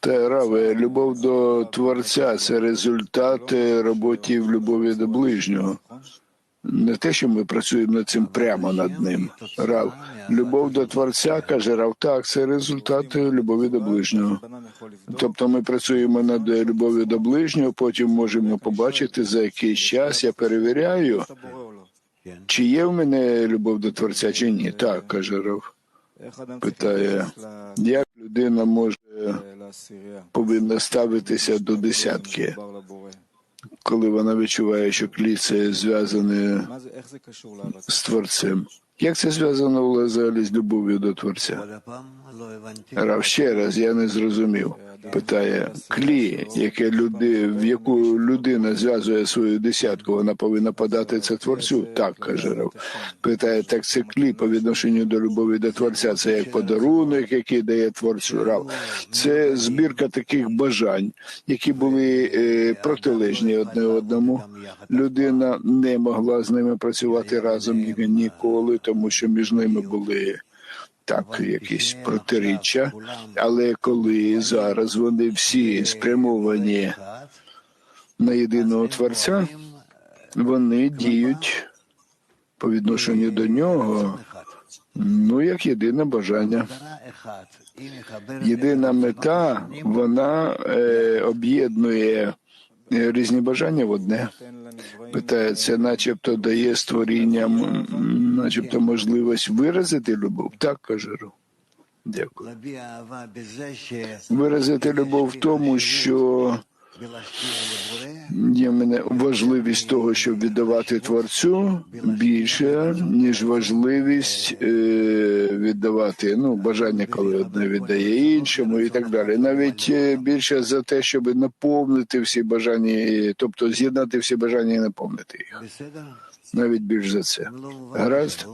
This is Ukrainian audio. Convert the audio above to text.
Та Раве, любов до Творця це результат е, роботи в любові до ближнього. Не те, що ми працюємо над цим прямо над ним. Рав, любов до Творця, каже Рав, так, це результат любові до ближнього. Тобто ми працюємо над любов'ю до ближнього, потім можемо побачити за якийсь час. Я перевіряю, чи є в мене любов до Творця, чи ні. Так, каже Рав. Питає, як людина може повинна ставитися до десятки, коли вона відчуває, що кліце зв'язане з Творцем. Як це зв'язано взагалі з любов'ю до Творця? Рав ще раз, я не зрозумів. Питає клі, яке люди, в яку людина зв'язує свою десятку, вона повинна подати це творцю. Так каже Рав. Питає, так це клі по відношенню до любові до творця. Це як подарунок, який дає творцю Рав. Це збірка таких бажань, які були е, протилежні одне одному. Людина не могла з ними працювати разом ніколи, тому що між ними були так, якісь протиріччя, але коли зараз вони всі спрямовані на єдиного творця, вони діють по відношенню до нього, ну як єдине бажання. Єдина мета вона е, об'єднує різні бажання в одне. Питається, начебто дає створінням, начебто можливість виразити любов. Так каже Ру. Дякую. Виразити любов в тому, що є мене важливість того, щоб віддавати творцю більше, ніж важливість е, віддавати ну бажання, коли одне віддає іншому, і так далі. Навіть е, більше за те, щоб наповнити всі бажання, тобто з'єднати всі бажання і наповнити їх. Навіть більш за це. Гаразд?